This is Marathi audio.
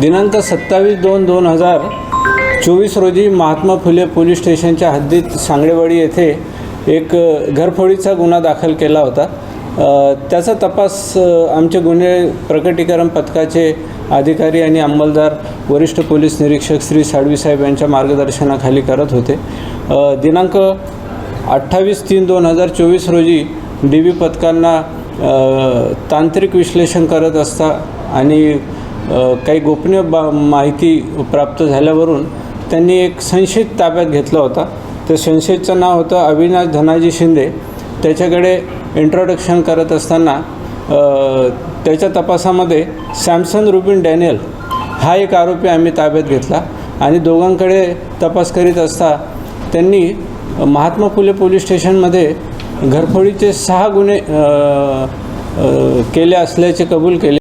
दिनांक सत्तावीस दोन दोन हजार चोवीस रोजी महात्मा फुले पोलीस स्टेशनच्या हद्दीत सांगडेवाडी येथे एक घरफोडीचा गुन्हा दाखल केला होता. त्याचा तपास आमचे गुन्हे प्रकटीकरण पथकाचे अधिकारी आणि अंमलदार वरिष्ठ पोलीस निरीक्षक श्री साळवीसाहेब यांच्या मार्गदर्शनाखाली करत होते. दिनांक अठ्ठावीस तीन दोन हजार चोवीस रोजी डी व्ही पथकांना तांत्रिक विश्लेषण करत असता आणि काही गोपनीय बा माहिती प्राप्त झाल्यावरून त्यांनी एक संशयित ताब्यात घेतला होता. त्या संशयितचं नाव होतं अविनाश धनाजी शिंदे. त्याच्याकडे इंट्रोडक्शन करत असताना त्याच्या तपासामध्ये सॅमसन रुबिन डॅनियल हा एक आरोपी आम्ही ताब्यात घेतला आणि दोघांकडे तपास करीत असता त्यांनी महात्मा फुले पोलीस स्टेशनमध्ये घरफोडीचे सहा गुन्हे केले असल्याचे कबूल केले.